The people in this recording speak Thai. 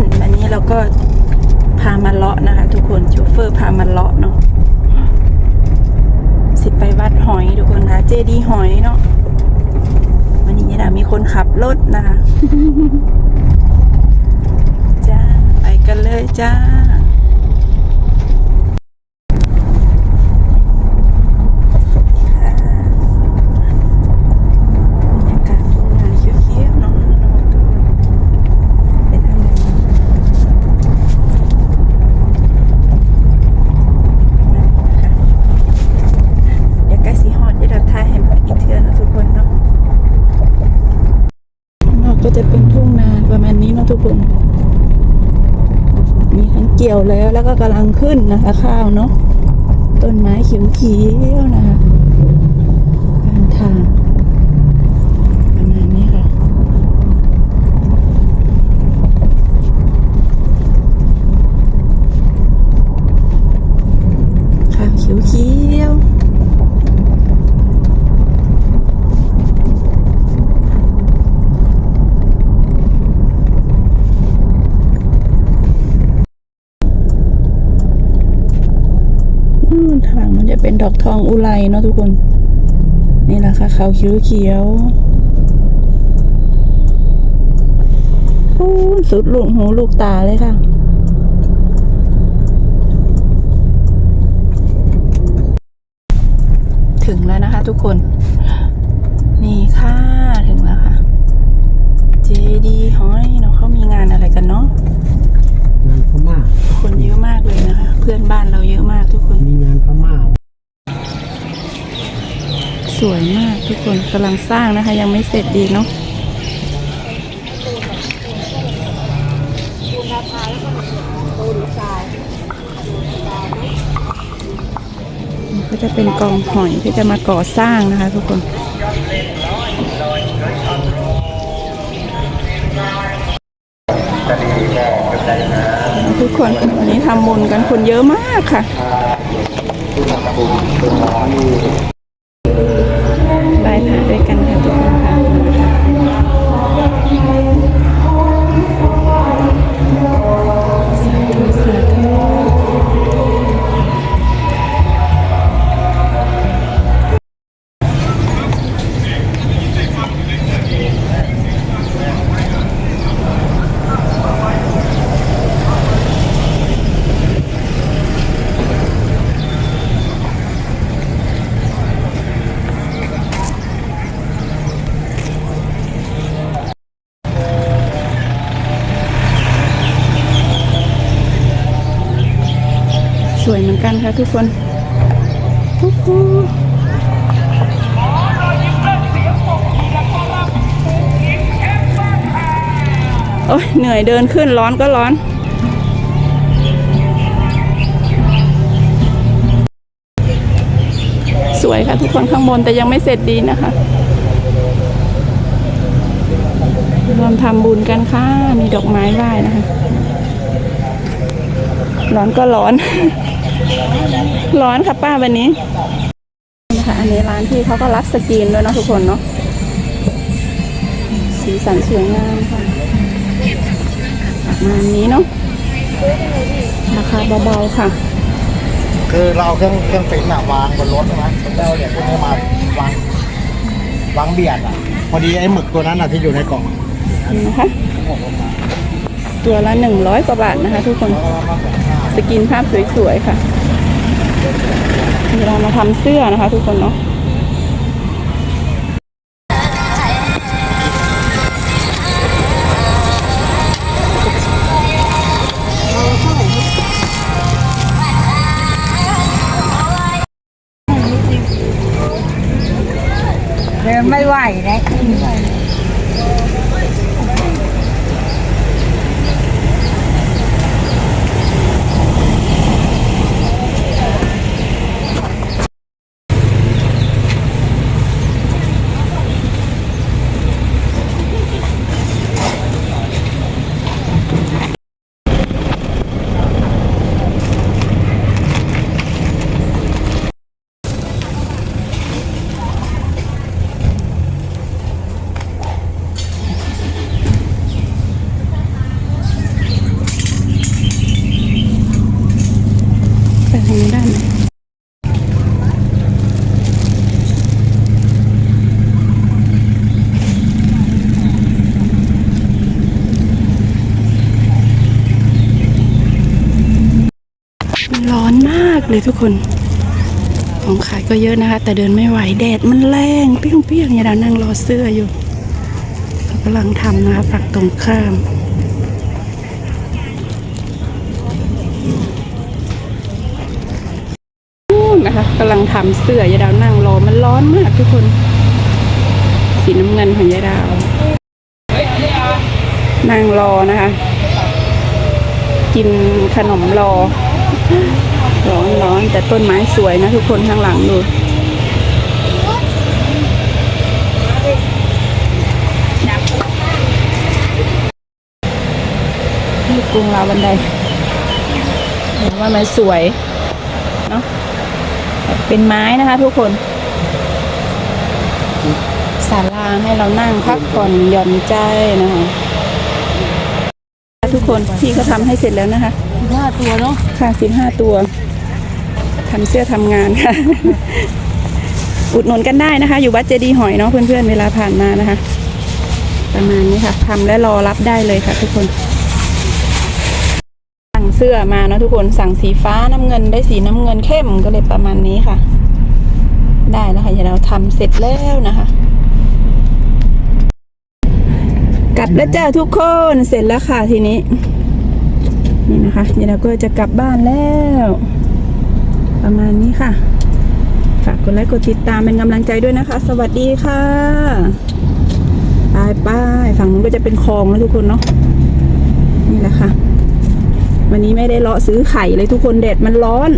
น อันนี้เราก็พามาเลาะนะคะ ทุกคนโชเฟอร์พามาเลาะเนาะสิไปวัดหอยทุกคนคะเจดีหอยเนาะวันนี้นะมีคนขับรถนะคะ จ้า ไปกันเลยจ้า บรรยากาศทุ่งนาเขียวๆเนาะระวังตัวไปทางไหนนั่นนะคะเดี๋ยวใกล้สีฮอดจะดับท้ายให้เบิ่งอีกเทื่อเนาะทุกคนเนาะข้างนอกก็ จะเป็นทุ่งนาประมาณนี้นะทุกคน มีทั้งเกี่ยวแล้วแล้วก็กำลังขึ้นนะคะข้าวเนาะต้นไม้เขียวๆนะคะข้างทางประมาณนี้ค่ะ ข้าวเขียวเขียว ทางมันจะเป็นดอกทองอุไรเนาะทุกคน นี่แหละค่ะขาวเขียวเขียวอู้สุดลูกหูลูกตาเลยค่ะถึงแล้วนะคะทุกคนค่ะ ถึงแล้วค่ะ เจดีหอยเนาะเขามีงานอะไรกันเนาะ งานพม่า คนเยอะมากเลยนะคะ เพื่อนบ้านเราเยอะมากทุกคน มีงานพม่า สวย กทุกคนกำลังสร้างนะคะ ยังไม่เสร็จดีเนาะก็จะเป็นกองหอยที่จะมาก่อสร้างนะคะทุกคนทุกคนวันนี้ทำบุญกันคนเยอะมากค่ะายพระด้วยกันค่ะทุกคนค่ะ วยเหมือนกันค่ะทุกคนทุกคนโอ้ยเหนื่อยเดินขึ้นร้อนก็ร้อนสวยค่ะทุกคนข้างบนแต่ยังไม่เสร็จดีนะคะรวมทำบุญกันค่ะ มีดอกไม้ไหว้นะคะ ร้อนก็ร้อน ร้อนค่ะป้าวันนี้นะคะอันนี้ร้านที่เขาก็รับสกรีนด้วยเนาะทุกคนเนาะสีสันสวยงามค่ะประมาณนี้เนาะราคาเบาๆค่ะ คือเราเอาเครื่องเครื่องปริ้นอะวางบนรถใช่ไหมแล้วเอาเหรียญพวกนี้มาวางวางเบียดอะพอดีไอ้หมึกตัวนั้นอะที่อยู่ในกล่องนี่นะคะ ตัวละหนึ่งร้อยกว่าบาทนะคะทุกคนแล้วก็มาแบ่งค่าสกินภาพสวยๆค่ะ เวลามาทำเสื้อนะคะทุกคนเนาะเดินไม่ไหวนะ เลยทุกคน ของขายก็เยอะนะคะ แต่เดินไม่ไหวแดดมันแรงเปรี้ยงๆอย่าดานั่งรอเสื้ออยู่เขากำลังทำนะคะฝั่งตรงข้ามนู่นนะคะกำลังทำเสื้อยายดาวนั่งรอมันร้อนมากทุกคน สีน้ำเงินของยายดาว นั่งรอนะคะ กินขนมรอ ร้อนร้อนแต่ต้นไม้สวยนะทุกคนข้างหลังดูนี่กรุงราวบันไดเห็นว่ามันสวยเนาะเป็นไม้นะคะทุกคนศาลาให้เรานั่งพักผ่อนหย่อนใจนะคะทุกคนพี่เขาทำให้เสร็จแล้วนะคะห้าตัวเนาะค่ะสิบห้าตัว ทำเสื้อทำงานค่ะ อุดหนุนกันได้นะคะ อยู่วัดเจดีหอยเนาะเพื่อนๆเวลาผ่านมานะคะ ประมาณนี้ค่ะทำและรอรับได้เลยค่ะ ทุกคน สั่งเสื้อมาเนาะทุกคนสั่งสีฟ้าน้ำเงินได้สีน้ำเงินเข้มก็เลยประมาณนี้ค่ะ ได้แล้วค่ะเดี๋ยวเราทำเสร็จแล้วนะคะกลับแล้วจ้าทุกคนเสร็จแล้วค่ะทีนี้ นี่นะคะเดี๋ยวเราก็จะกลับบ้านแล้ว ประมาณนี้ค่ะ ฝากกดไลค์กดติดตามเป็นกำลังใจด้วยนะคะ สวัสดีค่ะบายบายฝั่งนู้นก็จะเป็นคลองแล้วทุกคนเนาะนี่แหละค่ะ วันนี้ไม่ได้เลาะซื้อไข่เลยทุกคนแดดมันร้อน